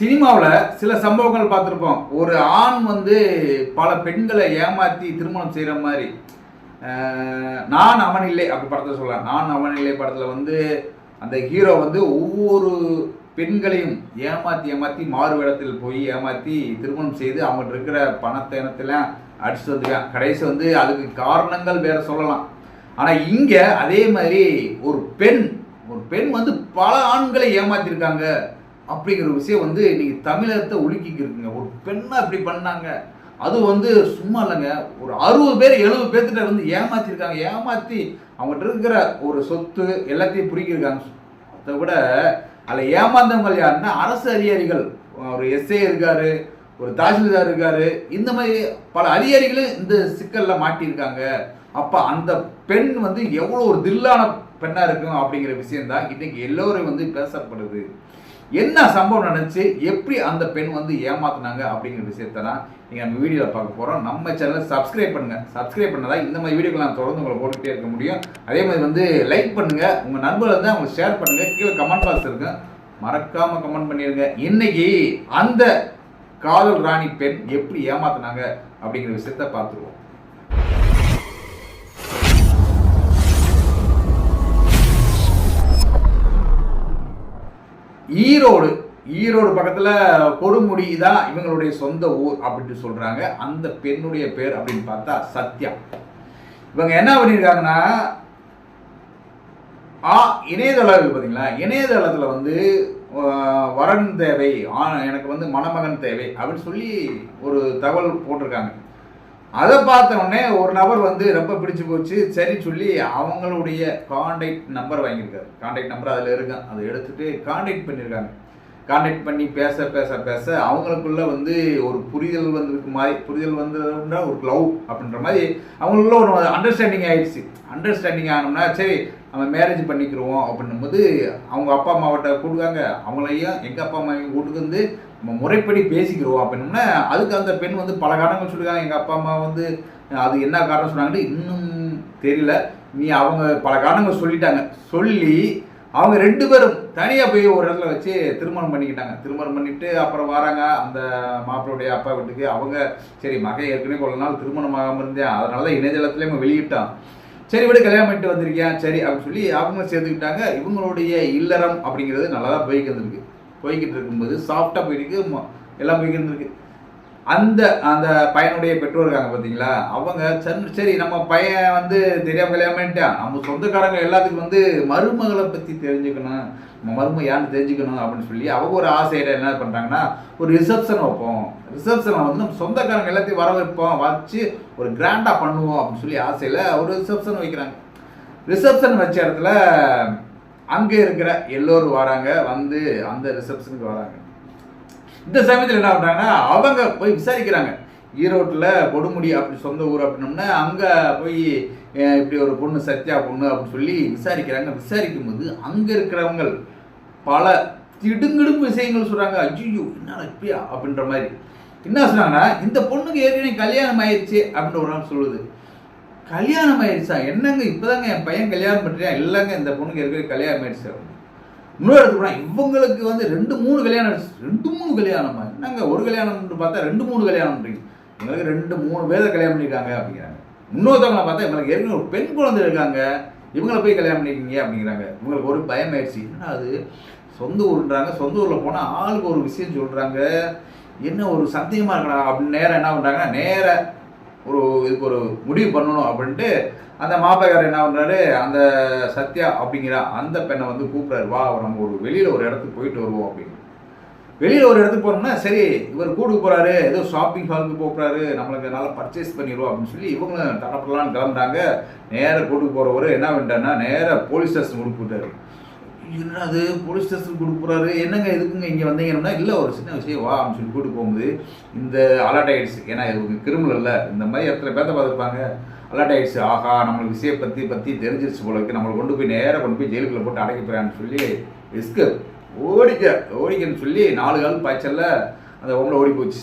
சினிமாவில் சில சம்பவங்கள் பார்த்துருப்போம். ஒரு ஆண் வந்து பல பெண்களை ஏமாற்றி திருமணம் செய்கிற மாதிரி. நான் அவன் இல்லை அப்படி படத்தை சொல்லலாம். நான் அவன் இல்லை படத்தில் வந்து அந்த ஹீரோ வந்து ஒவ்வொரு பெண்களையும் ஏமாற்றி ஏமாற்றி மாறு வேடத்தில் போய் ஏமாற்றி திருமணம் செய்து அவங்கள்ட்ட இருக்கிற பணத்தை இனத்தெல்லாம் அடிச்சுட்டு வந்துருக்கான் கடைசி வந்து அதுக்கு காரணங்கள் வேற சொல்லலாம். ஆனால் இங்கே அதே மாதிரி ஒரு பெண் ஒரு பெண் வந்து பல ஆண்களை ஏமாற்றிருக்காங்க அப்படிங்கிற விஷயம் வந்து இன்றைக்கி தமிழகத்தை உலுக்கிக்கு இருக்குங்க. ஒரு பெண்ணை அப்படி பண்ணாங்க. அது வந்து சும்மா இல்லைங்க. ஒரு அறுபது பேர் எழுபது பேர்த்திட்ட வந்து ஏமாத்திருக்காங்க. ஏமாத்தி அவங்ககிட்ட இருக்கிற ஒரு சொத்து எல்லாத்தையும் பிடிக்கிருக்காங்க அதை விட அதில் ஏமாந்தவங்க யாருன்னா அரசு அதிகாரிகள். ஒரு எஸ்ஏ இருக்காரு ஒரு தாசில்தார் இருக்காரு. இந்த மாதிரி பல அதிகாரிகளும் இந்த சிக்கலில் மாட்டியிருக்காங்க. அப்போ அந்த பெண் வந்து எவ்வளோ ஒரு தில்லான பெண்ணாக இருக்கும் அப்படிங்கிற விஷயம்தான் இன்றைக்கி எல்லோரும் வந்து பேசப்படுது. என்ன சம்பவம் நடந்துச்சு? எப்படி அந்த பெண் வந்து ஏமாத்தினாங்க அப்படிங்கிற விஷயத்தான் நீங்கள் நம்ம வீடியோவில் பார்க்க போகிறோம் நம்ம சேனலை சப்ஸ்கிரைப் பண்ணுங்கள் சப்ஸ்கிரைப் பண்ணதா இந்த மாதிரி வீடியோக்கள் நான் தொடர்ந்து உங்களை போட்டுகிட்டே இருக்க முடியும். அதே மாதிரி வந்து லைக் பண்ணுங்கள் உங்கள் நண்பர்கள் வந்து அவங்க ஷேர் பண்ணுங்கள் கீழே கமெண்ட் பாக்ஸ் இருக்கு. மறக்காமல் கமெண்ட் பண்ணிடுங்க இன்னைக்கு அந்த காதல் ராணி பெண் எப்படி ஏமாத்தினாங்க அப்படிங்கிற விஷயத்த பார்த்துருவோம். ஈரோடு ஈரோடு பக்கத்தில் கொடுமுடி தான் இவங்களுடைய சொந்த ஊர் அப்படின்ட்டு சொல்கிறாங்க அந்த பெண்ணுடைய பேர் அப்படின்னு பார்த்தா சத்யா. இவங்க என்ன பண்ணியிருக்காங்கன்னா ஆ இணையதளம் பார்த்தீங்களா இணையதளத்தில் வந்து வரன் தேவை ஆ, எனக்கு வந்து மணமகன் தேவை அப்படின்னு சொல்லி ஒரு தகவல் போட்டிருக்காங்க. அதை பார்த்த உடனே ஒரு நபர் வந்து ரொம்ப பிடிச்சு போச்சு. சரி சொல்லி அவங்களுடைய காண்டாக்ட் நம்பர் வாங்கியிருக்காரு. காண்டாக்ட் நம்பர் அதில் இருக்கு? அதை எடுத்துகிட்டு காண்டாக்ட் பண்ணியிருக்காங்க. காண்டாக்ட் பண்ணி பேச பேச பேச அவங்களுக்குள்ள வந்து ஒரு புரிதல் வந்திருக்கு மாதிரி புரிதல் வந்ததுன்னா ஒரு லவ் அப்படின்ற மாதிரி அவங்களுக்குள்ள ஒரு அண்டர்ஸ்டாண்டிங் ஆயிடுச்சு. அண்டர்ஸ்டாண்டிங் ஆனோம்னா சரி நம்ம மேரேஜ் பண்ணிக்கிறோம் அப்படின்னும் போது அவங்க அப்பா அம்மாவிட்ட கூட்டுக்காங்க அவங்களையும் எங்கள் அப்பா அம்மாவையும் கூட்டுக்கு வந்து நம்ம முறைப்படி பேசிக்கிறோம் அப்படின்னோம்னா அதுக்கு அந்த பெண் வந்து பல காரணங்கள் சொல்லியிருக்காங்க. எங்கள் அப்பா அம்மா வந்து அது என்ன காரணம் சொன்னாங்கன்னு இன்னும் தெரியல. நீ அவங்க பல காரணங்கள் சொல்லிட்டாங்க. சொல்லி அவங்க ரெண்டு பேரும் தனியாக போய் ஒரு இடத்துல வச்சு திருமணம் பண்ணிக்கிட்டாங்க. திருமணம் பண்ணிட்டு அப்புறம் வராங்க. அந்த மாப்பிள்ளையுடைய அப்பா வீட்டுக்கு. அவங்க சரி மகன் ஏற்கனவே கொள்ள நாள் திருமணம் ஆகாமல் இருந்தேன் அதனால தான் இணையதளத்துலேயும் வெளியிட்டான். சரி விட கல்யாணம் பண்ணிட்டு வந்திருக்கேன் சரி அப்படின்னு சொல்லி அவங்க சேர்த்துக்கிட்டாங்க இவங்களுடைய இல்லறம் அப்படிங்கிறது நல்லா தான் போய்க்கு இருந்திருக்கு போய்கிட்டு இருக்கும்போது சாஃப்டாக போயிருக்கு எல்லாம் போய்க்கு இருந்திருக்கு அந்த அந்த பையனுடைய பெற்றோர் இருக்காங்க பார்த்தீங்களா? அவங்க சரி சரி நம்ம பையன் வந்து தெரியாம கல்யாணம் பண்ணிட்டான். நம்ம சொந்தக்காரங்க எல்லாத்துக்கும் வந்து மருமகளை பற்றி தெரிஞ்சுக்கணும். நம்ம மருமக யாருன்னு தெரிஞ்சுக்கணும் அப்படின்னு சொல்லி அவங்க ஒரு ஆசையில் என்ன பண்ணுறாங்கன்னா ஒரு ரிசப்ஷன் வைப்போம். ரிசப்ஷனை வந்து நம்ம சொந்தக்காரங்க எல்லாத்தையும் வர வைப்போம் வச்சு ஒரு கிராண்டாக பண்ணுவோம் அப்படின்னு சொல்லி ஆசையில் ஒரு ரிசப்ஷன் வைக்கிறாங்க. ரிசப்ஷன் வச்ச இடத்துல அங்கே இருக்கிற எல்லோரும் வராங்க. வந்து அந்த ரிசப்ஷனுக்கு வராங்க. இந்த சமயத்தில் என்ன பண்ணுறாங்கன்னா அவங்க போய் விசாரிக்கிறாங்க. ஈரோட்டில் கொடுமுடி அப்படி சொந்த ஊர் அப்படின்னோம்னா அங்கே போய் இப்படி ஒரு பொண்ணு சத்யா பொண்ணு அப்படின்னு சொல்லி விசாரிக்கிறாங்க. விசாரிக்கும் போது அங்கே இருக்கிறவங்க பல திடுங்கிடும் விஷயங்கள் சொல்கிறாங்க ஐயோ என்ன இப்படியா? அப்படின்ற மாதிரி. என்ன சொன்னாங்கன்னா இந்த பொண்ணுக்கு ஏற்கனவே கல்யாணம் ஆயிடுச்சு அப்படின்னு ஒரு நாள் சொல்லுது. கல்யாணம் ஆயிடுச்சா என்னங்க இப்போதாங்க என் பையன் கல்யாணம் பண்ணுறியா இல்லைங்க இந்த பொண்ணுக்கு ஏற்கனவே கல்யாணம் ஆயிடுச்சு இன்னொரு இடத்துக்கு போனால் இவங்களுக்கு வந்து ரெண்டு மூணு கல்யாணம் ரெண்டு மூணு கல்யாணமா நாங்கள் ஒரு கல்யாணம்னு பார்த்தா ரெண்டு மூணு கல்யாணம்ன்றீங்க எங்களுக்கு இவங்களுக்கு ரெண்டு மூணு பேரை கல்யாணம் பண்ணியிருக்காங்க அப்படிங்கிறாங்க. இன்னொருத்தவங்களை பார்த்தா இவங்களுக்கு ஏற்கனவே ஒரு பெண் குழந்தை இருக்காங்க. இவங்களை போய் கல்யாணம் பண்ணிருக்கீங்க அப்படிங்கிறாங்க. இவங்களுக்கு ஒரு பயம் ஆயிடுச்சு. என்னன்னா அது? சொந்த ஊருன்றாங்க. சொந்த ஊரில் போனால் ஆளுக்கு ஒரு விஷயம் சொல்கிறாங்க என்ன ஒரு சந்தேகமாக இருக்கணும் அப்படின்னு நேரம் என்ன பண்ணுறாங்கன்னா நேராக ஒரு இதுக்கு ஒரு முடிவு பண்ணணும் அப்படின்ட்டு அந்த மாப்பிள்ளைக்காரர் என்ன பண்ணுறாரு அந்த சத்யா அப்படிங்கிற அந்த பெண்ணை வந்து கூப்பிட்றாரு. வா நம்ம ஒரு வெளியில் ஒரு இடத்துக்கு போயிட்டு வருவோம் அப்படின்னு. வெளியில் ஒரு இடத்துக்கு போனோம்னா சரி இவர் கூட்டுக்கு போகிறாரு ஏதோ ஷாப்பிங் ஹாலுக்கு போகிறாரு நம்மளுக்கு நல்லா பர்ச்சேஸ் பண்ணிடுவோம் அப்படின்னு சொல்லி இவங்களும் தரப்படலான்னு கிளம்புறாங்க. நேராக கூட்டுக்கு போகிறவர் என்ன பண்ணிட்டாருன்னா நேராக போலீஸ் ஸ்டேஷன் கொடுத்துட்டாரு விட்டாரு என்னது போலீஸ் ஸ்டேஷன் கொடுக்குறாரு என்னங்க எதுக்குங்க இங்கே வந்தீங்கன்னா இல்லை ஒரு சின்ன விஷயம் வா அப்படின்னு சொல்லி கூட்டு போகும்போது இந்த அலர்ட் ஆகிடுச்சு ஏன்னா இது கிரிமினல் இல்லை. இந்த மாதிரி இடத்துல பேத்த பார்த்துருப்பாங்க? அலர்ட் ஆகிடுச்சு ஆஹா நம்மளுக்கு விஷயம் பற்றி பற்றி தெரிஞ்சிருச்சு போல நம்மளை கொண்டு போய் நேராக கொண்டு போய் ஜெயிலுக்குள்ள போட்டு அடைக்க போறான்னு சொல்லி ரிஸ்க்கு ஓடிக்க ஓடிக்கன்னு சொல்லி நாலு கால் பாய்ச்சல்ல அந்த உங்களை ஓடி போச்சு.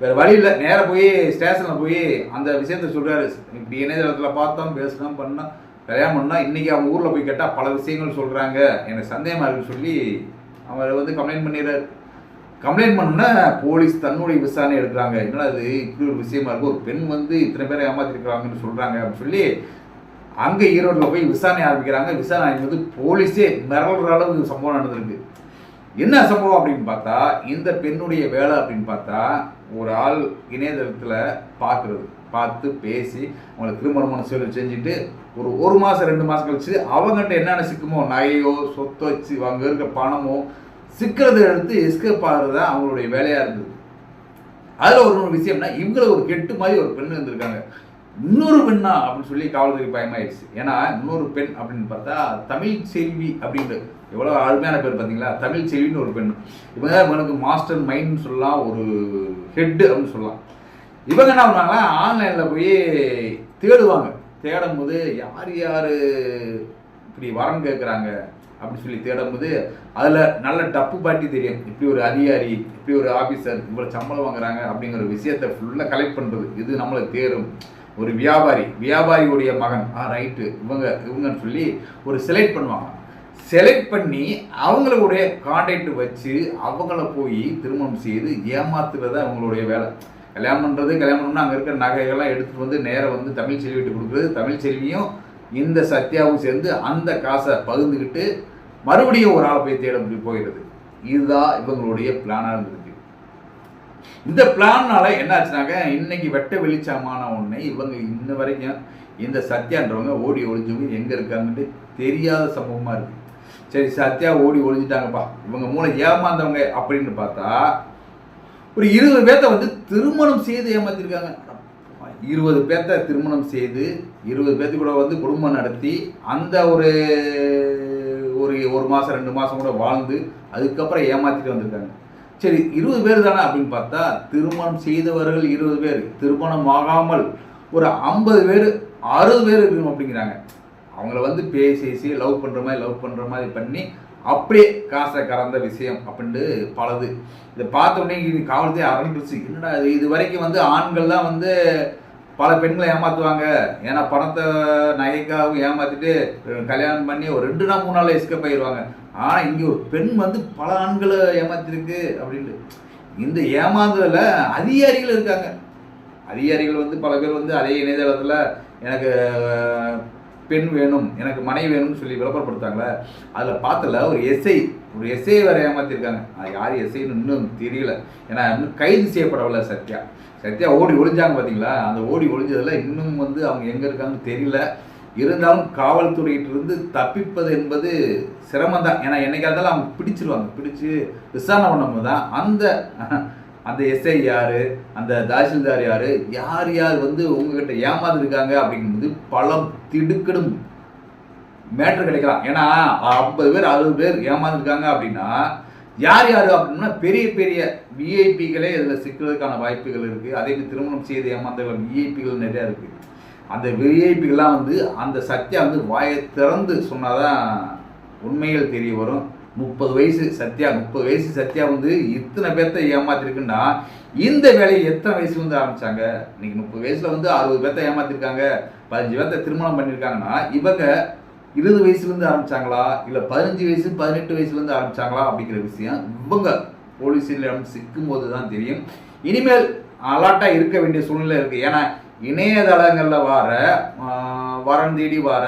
வேறு வழி இல்லை. நேராக போய் ஸ்டேஷனில் போய் அந்த விஷயத்த சொல்கிறாரு இப்படி இணையதளத்தில் பார்த்தோம் பேசினோம் பண்ணோம். கல்யாணம் பண்ணால் இன்னைக்கு அவங்க ஊரில் போய் கேட்டால் பல விஷயங்கள் சொல்கிறாங்க எனக்கு சந்தேகமாக இருக்குன்னு சொல்லி அவர் வந்து கம்ப்ளைண்ட் பண்ணிடுறாரு. கம்ப்ளைண்ட் பண்ணோன்னா போலீஸ் தன்னுடைய விசாரணை எடுக்கிறாங்க. என்னடா அது இப்படி ஒரு விஷயமா இருக்கும் ஒரு பெண் வந்து இத்தனை பேரை ஏமாத்திருக்கிறாங்கன்னு சொல்கிறாங்க அப்படின்னு சொல்லி அங்கே ஈரோட்டில் போய் விசாரணை ஆரம்பிக்கிறாங்க. விசாரணை வந்து போலீஸே மிரள்ற அளவுக்கு சம்பவம் நடந்திருக்கு. என்ன சம்பவம் அப்படின்னு பார்த்தா இந்த பெண்ணுடைய வேலை அப்படின்னு பார்த்தா ஒரு ஆள் இணையதளத்தில் பார்க்குறது பார்த்து பேசி அவங்களை திருமணம் சொல்லி செஞ்சுட்டு ஒரு ஒரு மாதம் ரெண்டு மாதம் கழிச்சு அவங்ககிட்ட என்னென்ன சிக்குமோ நகையோ சொத்தோ வச்சு அங்கே இருக்க பணமோ சிக்கிறத எடுத்து எஸ்கேப் ஆகிறது தான் அவங்களுடைய வேலையாக இருந்தது. அதில் ஒரு விஷயம்னா இவங்கள ஒரு கெட்டு மாதிரி ஒரு பெண் இருந்திருக்காங்க. இன்னொரு பெண்ணா அப்படின்னு சொல்லி காவல்துறை பயமாயிடுச்சு ஏன்னா இன்னொரு பெண் அப்படின்னு பார்த்தா தமிழ் செல்வி அப்படின்றது. எவ்வளோ அருமையான பேர் பார்த்தீங்களா? தமிழ் செல்வின்னு ஒரு பெண் இவங்க இவனுக்கு மாஸ்டர் மைண்ட்னு சொல்லலாம் ஒரு ஹெட்டு அப்படின்னு சொல்லலாம். இவங்க என்ன பண்ணுவாங்க ஆன்லைனில் போய் தேடுவாங்க. தேடும் போது யார் யார் இப்படி வரம் கேட்குறாங்க அப்படின்னு சொல்லி தேடும்போது அதில் நல்ல டப்பு பாட்டி தெரியும். இப்படி ஒரு அதிகாரி இப்படி ஒரு ஆஃபீஸர் இவ்வளோ சம்பளம் வாங்குறாங்க அப்படிங்கிற விஷயத்தை ஃபுல்லாக கலெக்ட் பண்ணுறது இது நம்மளுக்கு தேரும் ஒரு வியாபாரி வியாபாரியுடைய மகன். ஆ ரைட்டு இவங்க இவங்கன்னு சொல்லி ஒரு செலக்ட் பண்ணுவாங்க. செலக்ட் பண்ணி அவங்களுடைய கான்டாக்ட் வச்சு அவங்கள போய் திருமணம் செய்து ஏமாத்துறது அவங்களுடைய வேலை. கல்யாணம் பண்ணுறது கல்யாணம் பண்ணால் அங்கே இருக்கிற நகைகள்லாம் எடுத்துகிட்டு வந்து நேராக வந்து தமிழ் செல்விட்டு கொடுக்குறது. தமிழ் செல்வியும் இந்த சத்யாவும் சேர்ந்து அந்த காசை பகிர்ந்துக்கிட்டு மறுபடியும் ஒரு ஆளை போய் தேட போயிடுது இதுதான் இவங்களுடைய பிளானாக இருந்தது. இந்த பிளான்னால என்னாச்சுனாக்க இன்னைக்கு வெட்ட வெளிச்சமான உடனே இவங்க இன்ன வரைக்கும் இந்த சத்யான்றவங்க ஓடி ஒளிஞ்சவங்க எங்கே இருக்காங்கன்ட்டு தெரியாத சம்பவமாக இருக்கு. சரி சத்யா ஓடி ஒழிஞ்சிட்டாங்கப்பா இவங்க மூளை ஏமாந்தவங்க அப்படின்னு பார்த்தா ஒரு இருபது பேர்த்த வந்து திருமணம் செய்து ஏமாத்திருக்காங்க. இருபது பேர்த்த திருமணம் செய்து இருபது பேர்த்து கூட வந்து குடும்பம் நடத்தி அந்த ஒரு ஒரு ஒரு மாதம் ரெண்டு மாதம் கூட வாழ்ந்து அதுக்கப்புறம் ஏமாற்றிட்டு வந்திருக்காங்க. சரி இருபது பேர் தானே அப்படின்னு பார்த்தா திருமணம் செய்தவர்கள் இருபது பேர். திருமணம் ஆகாமல் ஒரு ஐம்பது பேர் அறுபது பேர் இருக்கணும் அப்படிங்கிறாங்க. அவங்கள வந்து பேசி லவ் பண்ணுற மாதிரி லவ் பண்ணுற மாதிரி பண்ணி அப்படியே காசை கறந்த விஷயம் அப்படின்ட்டு பலது. இதை பார்த்தோன்னே உடனே இது காவல்துறை என்னடா இது? இது வரைக்கும் வந்து ஆண்கள் தான் வந்து பல பெண்களை ஏமாற்றுவாங்க ஏன்னா பணத்தை நகைக்காகவும் ஏமாற்றிட்டு கல்யாணம் பண்ணி ஒரு ரெண்டு நாள் மூணு நாள் எஸ்கேப் ஆயிடுவாங்க ஆனால் இங்கே ஒரு பெண் வந்து பல ஆண்களை ஏமாத்திருக்கு அப்படின்ட்டு. இந்த ஏமாந்ததில் அதிகாரிகள் இருக்காங்க. அதிகாரிகள் வந்து பல பேர் வந்து அதே இணையதளத்தில் எனக்கு பெண் வேணும் எனக்கு மனைவி வேணும்னு சொல்லி விளம்பரப்படுத்தாங்களே அதில் பார்த்தல ஒரு எஸ்ஐ ஒரு எஸ்ஐ வேற ஏமாற்றிருக்காங்க அது யார் எஸ்ஐன்னு இன்னும் தெரியல. ஏன்னா இன்னும் கைது செய்யப்படவில்லை சத்யா. சத்யா ஓடி ஒளிஞ்சாங்க பார்த்தீங்களா அந்த ஓடி ஒளிஞ்சதில் இன்னும் வந்து அவங்க எங்கே இருக்காங்கன்னு தெரியல. இருந்தாலும் காவல்துறையிட்டிருந்து தப்பிப்பது என்பது சிரமம் தான் ஏன்னா என்னைக்கா இருந்தாலும் அவங்க பிடிச்சிருவாங்க. பிடிச்சி விசாரணை பண்ணும்போது தான் அந்த அந்த எஸ்ஐ யார்? அந்த தாசில்தார் யார்? யார் யார் வந்து உங்ககிட்ட ஏமாந்துருக்காங்க அப்படிங்கும்போது பலம் திடுக்கிடும் மேட்ரு கிடைக்கலாம். ஏன்னா ஐம்பது பேர் அறுபது பேர் ஏமாந்துருக்காங்க அப்படின்னா யார் யார் அப்படின்னா பெரிய பெரிய விஐபிகளே இதில் சிக்கிறதுக்கான வாய்ப்புகள் இருக்குது அதே மாதிரி திருமணம் செய்து ஏமாந்தவர்கள் விஐபிகள் நிறையா இருக்குது அந்த விஐபிகள்லாம் வந்து அந்த சத்தியா வந்து வாயை திறந்து சொன்னாதான் உண்மைகள் தெரிய வரும். முப்பது வயசு சத்யா முப்பது வயசு சத்யா வந்து இத்தனை பேர்த்த ஏமாத்திருக்குன்னா இந்த வேலையை எத்தனை வயசு வந்து ஆரம்பிச்சாங்க? இன்னைக்கு முப்பது வயசுல வந்து அறுபது பேர்த்த ஏமாத்திருக்காங்க. பதினஞ்சு பேர்த்த திருமணம் பண்ணியிருக்காங்கன்னா இவங்க இருபது வயசுலேருந்து ஆரம்பிச்சாங்களா? இல்லை பதினஞ்சு வயசு பதினெட்டு வயசுலேருந்து ஆரம்பிச்சாங்களா? அப்படிங்கிற விஷயம் இவங்க போலீஸிடம் சிக்கும் போது தான் தெரியும். இனிமேல் அலாட்டாக இருக்க வேண்டிய சூழ்நிலை இருக்குது ஏன்னா இணையதளங்களில் வர வரன் தேடி வர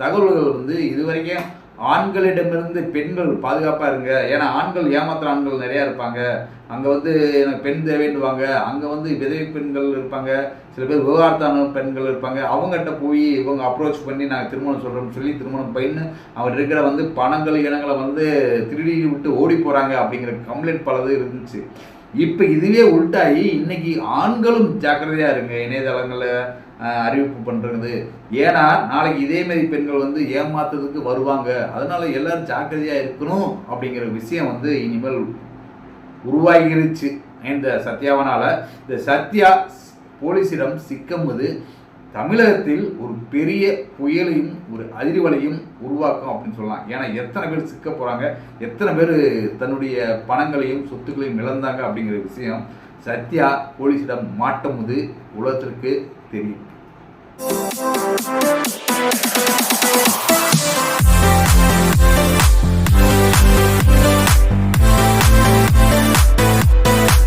தகவல்கள் வந்து இதுவரைக்கும் ஆண்களிடமிருந்து பெண்கள் பாதுகாப்பாக இருங்க. ஏன்னா ஆண்கள் ஏமாத்துற ஆண்கள் நிறையா இருப்பாங்க. அங்கே வந்து எனக்கு பெண் தேவைன்னுவாங்க. அங்கே வந்து விதவை பெண்கள் இருப்பாங்க. சில பேர் விவகாரத்தான பெண்கள் இருப்பாங்க. அவங்ககிட்ட போய் இவங்க அப்ரோச் பண்ணி நாங்கள் திருமணம் சொல்கிறோம்னு சொல்லி திருமணம் பையன்னு அவர் இருக்கிற வந்து பணங்கள் இனங்களை வந்து திருடி விட்டு ஓடி போகிறாங்க அப்படிங்கிற கம்ப்ளைண்ட் பலது இருந்துச்சு. இப்போ இதுவே உள்டாகி இன்னைக்கு ஆண்களும் ஜாக்கிரதையாக இருங்க. இணையதளங்களில் அறிவிப்பு பண்ணுறது ஏன்னா நாளைக்கு இதேமாரி பெண்கள் வந்து ஏமாத்துறதுக்கு வருவாங்க. அதனால எல்லாரும் ஜாக்கிரதையாக இருக்கணும் அப்படிங்கிற விஷயம் வந்து இனிமேல் உருவாகிருச்சு. இந்த சத்யாவனால் இந்த சத்யா போலீஸிடம் சிக்கும்போது தமிழகத்தில் ஒரு பெரிய புயலையும் ஒரு அதிர்வலையும் உருவாக்கும் அப்படின்னு சொல்லலாம். ஏன்னா எத்தனை பேர் சிக்க போகிறாங்க எத்தனை பேர் தன்னுடைய பணங்களையும் சொத்துக்களையும் இழந்தாங்க அப்படிங்கிற விஷயம் சத்யா போலீஸிடம் மாட்டும் உலகத்திற்கு தெரியும்.